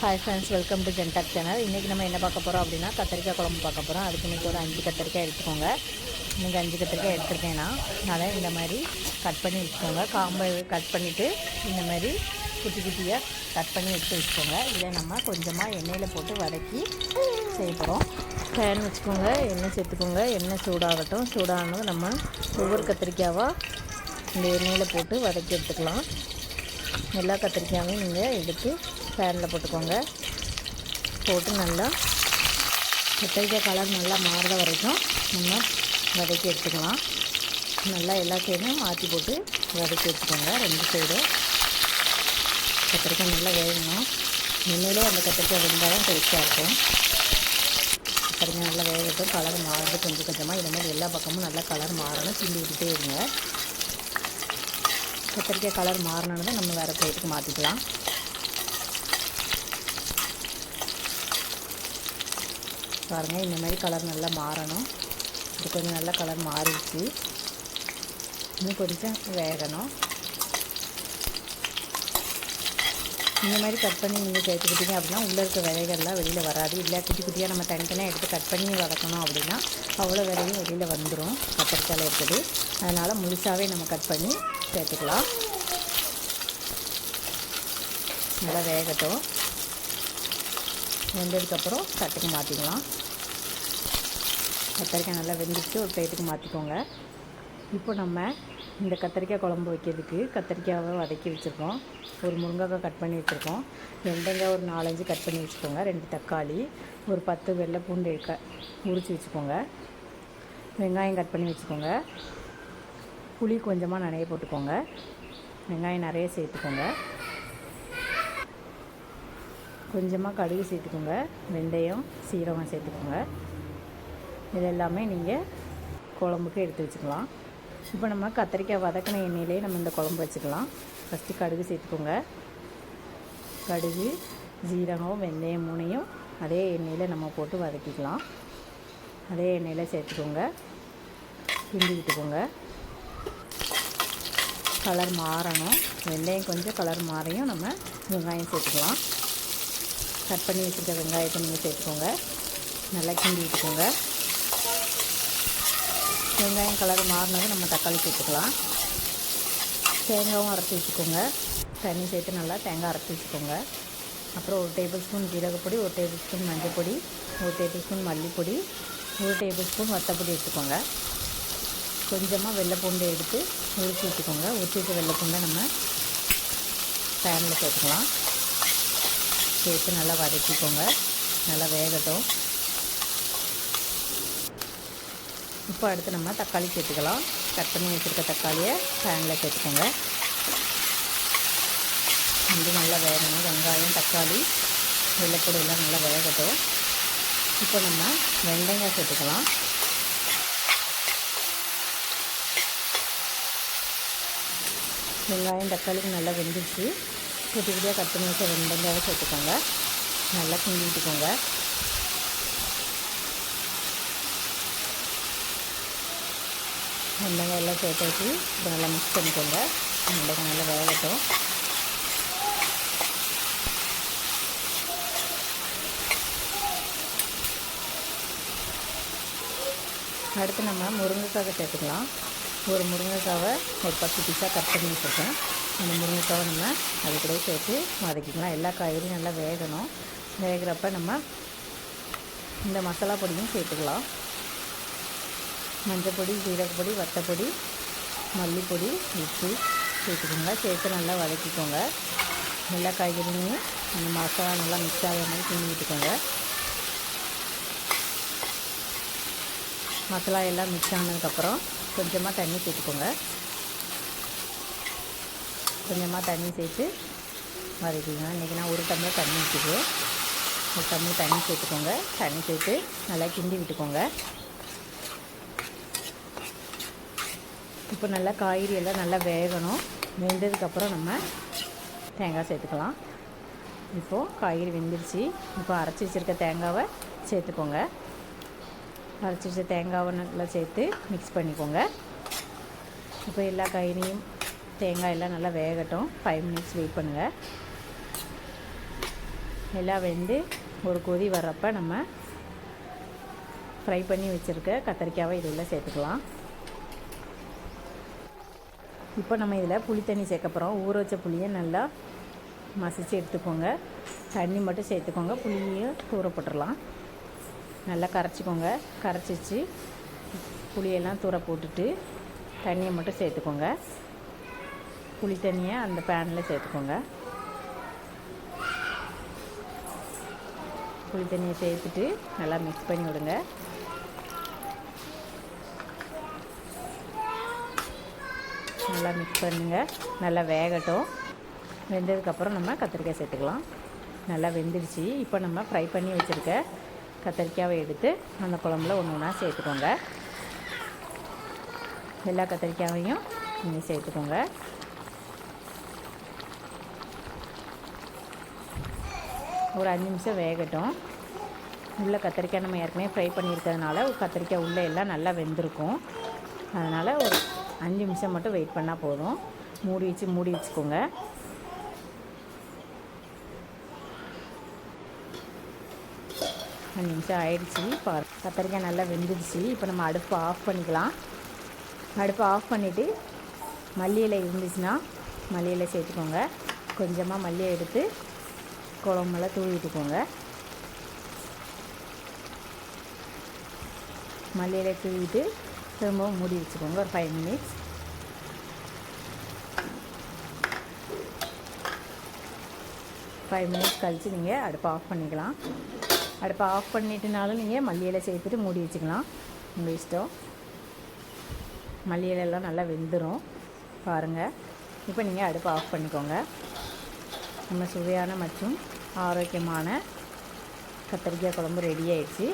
Hi friends welcome to ஜென்டாக் channel இன்றைக்கி நம்ம என்ன பார்க்க போகிறோம் அப்படின்னா கத்திரிக்காய் குழம்பு பார்க்க போகிறோம் அதுக்கு இன்றைக்கி ஒரு அஞ்சு கத்திரிக்காய் எடுத்துக்கோங்க. இன்றைக்கி அஞ்சு கத்திரிக்காய் எடுத்துருக்கேன்னா அதை இந்த மாதிரி கட் பண்ணி வச்சுக்கோங்க. காம்பை கட் பண்ணிவிட்டு இந்த மாதிரி குட்டி குட்டியாக கட் பண்ணி எடுத்து வச்சுக்கோங்க. இதை நம்ம கொஞ்சமாக எண்ணெயில் போட்டு வதக்கி செய்ய போகிறோம் வச்சுக்கோங்க. எண்ணெய் சேர்த்துக்கோங்க. எண்ணெய் சூடாகட்டும். சூடானது நம்ம ஒவ்வொரு கத்திரிக்காவாக இந்த எண்ணெயில் போட்டு வதக்கி எடுத்துக்கலாம். எல்லா கத்திரிக்காயும் நீங்கள் எடுத்து ஃபேனில் போட்டுக்கோங்க. போட்டு நல்லா கத்திரிக்காய் கலர் நல்லா மாறுற வரைக்கும் நம்ம வதக்கி எடுத்துக்கலாம். நல்லா எல்லா சைடும் மாற்றி போட்டு வதக்கி எடுத்துக்கோங்க ரெண்டு சைடும் கத்திரிக்காய் நல்லா வேகணும். எண்ணெயிலே அந்த கத்திரிக்காய் வெந்தால் தான் டேஸ்ட்டாக இருக்கும். கத்திரிக்காய் நல்லா வேகட்டும் கலர் மாறுறது கொஞ்சம் கொஞ்சமாக இந்த மாதிரி எல்லா பக்கமும் நல்லா கலர் மாறணும். கிண்டி விட்டுட்டே இருங்க. கத்திரிக்காய் கலர் மாறினது நம்ம வேறு பிளேட்டுக்கு மாற்றிக்கலாம் பாருங்கள் இந்த மாதிரி கலர் நல்லா மாறணும். இது கொஞ்சம் நல்லா கலர் மாறிடுச்சு. இன்னும் கொஞ்சம் வேகணும். இந்த மாதிரி கட் பண்ணி நீங்கள் சேர்த்துக்கிட்டீங்க அப்படின்னா உள்ளே இருக்க விதைகள்லாம் வெளியில் வராது. இல்லை குட்டி குட்டியாக நம்ம தனித்தனியாக எடுத்து கட் பண்ணி வளர்க்கணும் அப்படின்னா அவ்வளோ விதையும் வெளியில் வந்துடும் கத்திரிக்காயில் இருக்குது. அதனால் முழுசாகவே நம்ம கட் பண்ணி சேர்த்துக்கலாம். நல்லா வேகட்டும். வெந்ததுக்கப்புறம் தட்டுக்கு மாற்றிக்கலாம் கத்திரிக்காய் நல்லா வெந்துட்டு ஒரு பிளேட்டுக்கு மாற்றிக்கோங்க இப்போ நம்ம இந்த கத்திரிக்காய் குழம்பு வைக்கிறதுக்கு கத்திரிக்காயை வதக்கி வச்சுருக்கோம். ஒரு முருங்கைக்காய் கட் பண்ணி வச்சுருக்கோம். வெண்டைக்காய் ஒரு நாலஞ்சு கட் பண்ணி வச்சுக்கோங்க. ரெண்டு தக்காளி ஒரு பத்து வெள்ளை பூண்டு க உரித்து வச்சுக்கோங்க. வெங்காயம் கட் பண்ணி வச்சுக்கோங்க. புளி கொஞ்சமாக நிறைய போட்டுக்கோங்க. வெங்காயம் நிறைய சேர்த்துக்கோங்க. கொஞ்சமாக கடுகு சேர்த்துக்கோங்க. வெந்தயம் சீரகம் சேர்த்துக்கோங்க. இது எல்லாமே நீங்கள் குழம்புக்கு எடுத்து வச்சுக்கலாம். இப்போ நம்ம கத்திரிக்காய் வதக்கின எண்ணெயிலே நம்ம இந்த குழம்பு வச்சுக்கலாம். ஃபஸ்ட்டு கடுகு சேர்த்துக்கோங்க. கடுகு ஜீரகம் வெந்தயம் மூணையும் அதே எண்ணெயில் நம்ம போட்டு வதக்கிக்கலாம். அதே எண்ணெயில் சேர்த்துக்கோங்க. கிண்டிக்கிட்டுக்கோங்க கலர் மாறணும். வெந்தயம் கொஞ்சம் கலர் மாறையும் நம்ம வெங்காயம் சேர்த்துக்கலாம். கட் பண்ணி வச்சுருக்க வெங்காயத்தை நீங்கள் சேர்த்துக்கோங்க. நல்லா கிண்டி விட்டுக்கோங்க வெங்காயம் கலர் மாறினதும் நம்ம தக்காளி சேர்த்துக்கலாம். தேங்காயும் அரைச்சி வச்சுக்கோங்க. தண்ணி சேர்த்து நல்லா தேங்காய் அரைச்சி வச்சுக்கோங்க. அப்புறம் ஒரு டேபிள் ஸ்பூன் ஜீரகப்பொடி ஒரு டேபிள் ஸ்பூன் மஞ்சள் பொடி ஒரு டேபிள் ஸ்பூன் மல்லிப்பொடி ஒரு டேபிள் ஸ்பூன் வத்தப்பொடி எடுத்துக்கோங்க. கொஞ்சமாக வெள்ளைப்பூண்டை எடுத்து உரிச்சு வச்சுக்கோங்க. உரிச்சிட்டு வச்ச வெள்ளைப்பூண்டை நம்ம பேனில் சேர்த்துக்கலாம். சேர்த்து நல்லா வதக்கிக்கோங்க. நல்லா வேகட்டும். இப்போ அடுத்து நம்ம தக்காளி சேர்த்துக்கலாம். கட் பண்ணி வச்சுருக்க தக்காளியை பேனில் சேர்த்துக்கோங்க. வந்து நல்லா வேகணும். வெங்காயம் தக்காளி வெள்ளைப்பூடையெல்லாம் நல்லா வேகட்டும். இப்போ நம்ம வெண்டைங்காய் சேர்த்துக்கலாம். வெங்காயம் தக்காளிக்கு நல்லா வெந்துச்சு குட்டி குட்டியாக கட் பண்ணி வச்ச வெங்காயம் சேர்த்துக்கோங்க. நல்லா கிண்டி விட்டுக்கோங்க. வெங்காயம் எல்லாம் சேர்த்து இப்போ நல்லா மிக்ஸ் பண்ணிக்கோங்க. வெங்காயம் நல்லா வேகட்டும் அடுத்து நம்ம முருங்கைக்காக சேர்த்துக்கலாம். ஒரு முருங்கைக்காவை ஒரு பத்து பீஸாக கட் பண்ணி வச்சுருக்கேன். அந்த முருங்கைக்காவை நம்ம அது கூட சேர்த்து வதக்கிக்கலாம். எல்லா காய்கறியும் நல்லா வேகணும். வேகிறப்ப நம்ம இந்த மசாலா பொடியும் சேர்த்துக்கலாம். மஞ்சப்பொடி ஜீரகப்பொடி வத்தப்பொடி மல்லிப்பொடி உப்பு சேர்த்துக்கோங்க. சேர்த்து நல்லா வதக்கிக்கோங்க. எல்லா காய்கறியும் அந்த மசாலா நல்லா மிக்ஸ் ஆகிற மாதிரி கிண்டி விட்டுக்கோங்க. மசாலா எல்லாம் மிக்ஸ் ஆனதுக்கப்புறம் கொஞ்சமாக தண்ணி சேர்த்துக்கோங்க. கொஞ்சமாக தண்ணி சேர்த்து வதக்கிங்க இன்றைக்கி நான் ஒரு டம்ளர் தண்ணி ஊற்றிக்கு ஒரு டம்ளர் தண்ணி சேர்த்துக்கோங்க. தண்ணி சேர்த்து நல்லா கிண்டி விட்டுக்கோங்க. இப்போ நல்லா காய்கறி எல்லாம் நல்லா வேகணும். வெந்ததுக்கப்புறம் நம்ம தேங்காய் சேர்த்துக்கலாம். இப்போது காய்கறி வெந்துருச்சு. இப்போ அரைச்சி வச்சுருக்க தேங்காவை சேர்த்துக்கோங்க. அரைச்சி வச்ச தேங்காவை நல்லா சேர்த்து மிக்ஸ் பண்ணிக்கோங்க. இப்போ எல்லா காய்கறியும் தேங்காய் எல்லாம் நல்லா வேகட்டும். ஃபைவ் மினிட்ஸ் வெயிட் பண்ணுங்கள் எல்லாம் வெந்து ஒரு கொதி வர்றப்ப நம்ம ஃப்ரை பண்ணி வச்சுருக்க கத்திரிக்காவை இதில் சேர்த்துக்கலாம். இப்போ நம்ம இதில் புளி தண்ணி சேர்க்க போகிறோம் ஊற வச்ச புளியை நல்லா மசிச்சு எடுத்துக்கோங்க. தண்ணி மட்டும் சேர்த்துக்கோங்க. புளியையும் ஊற போட்டுடலாம். நல்லா கரைச்சிக்கோங்க. கரைச்சிச்சு. புளியெல்லாம் தூர போட்டுட்டு தண்ணியை மட்டும் சேர்த்துக்கோங்க. புளி தண்ணியை அந்த பேனில் சேர்த்துக்கோங்க. புளி தண்ணியை சேர்த்துட்டு நல்லா மிக்ஸ் பண்ணி விடுங்க. நல்லா மிக்ஸ் பண்ணுங்கள் நல்லா வேகட்டும். வெந்ததுக்கப்புறம் நம்ம கத்திரிக்காய் சேர்த்துக்கலாம். நல்லா வெந்துடுச்சு. இப்போ நம்ம ஃப்ரை பண்ணி வச்சுருக்க கத்திரிக்காவை எடுத்து அந்த குழம்புல ஒன்று ஒன்றா சேர்த்துக்கோங்க. எல்லா கத்திரிக்காயையும் நீங்கள் சேர்த்துக்கோங்க. ஒரு அஞ்சு நிமிஷம் வேகட்டும். உள்ளே கத்திரிக்காய் நம்ம ஏற்கனவே ஃப்ரை பண்ணியிருக்கிறதுனால கத்திரிக்காய் உள்ளே எல்லாம் நல்லா வெந்திருக்கும். அதனால் ஒரு அஞ்சு நிமிஷம் மட்டும் வெயிட் பண்ணால் போதும். மூடி வச்சு மூடி வச்சுக்கோங்க. அஞ்சு நிமிஷம் ஆயிடுச்சு. இப்போ கத்திரிக்காய் நல்லா வெந்துடுச்சு. இப்போ நம்ம அடுப்பு ஆஃப் பண்ணிக்கலாம். அடுப்பை ஆஃப் பண்ணிவிட்டு மல்லியில் இருந்துச்சுன்னா மல்லியில் சேர்த்துக்கோங்க. கொஞ்சமாக மல்லியை எடுத்து குழம்பெல்லாம் தூவிட்டுக்கோங்க விட்டுக்கோங்க. தூவிட்டு திரும்பவும் மூடி வச்சுக்கோங்க. ஒரு ஃபைவ் மினிட்ஸ் ஃபைவ் மினிட்ஸ் கழித்து நீங்கள் அடுப்பை ஆஃப் பண்ணிக்கலாம். அடுப்பை ஆஃப் பண்ணிட்டுனாலும் நீங்கள் மல்லி இலை சேர்த்துட்டு மூடி வச்சுக்கலாம். உங்கள் இஷ்டம். மல்லி இலையெல்லாம் நல்லா வெந்துடும் பாருங்கள் இப்போ நீங்கள் அடுப்பை ஆஃப் பண்ணிக்கோங்க. நம்ம சுவையான மற்றும் ஆரோக்கியமான கத்திரிக்காய் குழம்பு ரெடி ஆயிடுச்சு.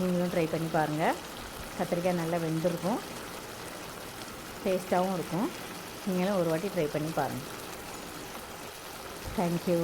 நீங்களும் ட்ரை பண்ணி பாருங்கள் கத்திரிக்காய் நல்லா வெந்திருக்கும். டேஸ்ட்டாகவும் இருக்கும். நீங்களும் ஒரு வாட்டி ட்ரை பண்ணி பாருங்கள் தேங்க்யூ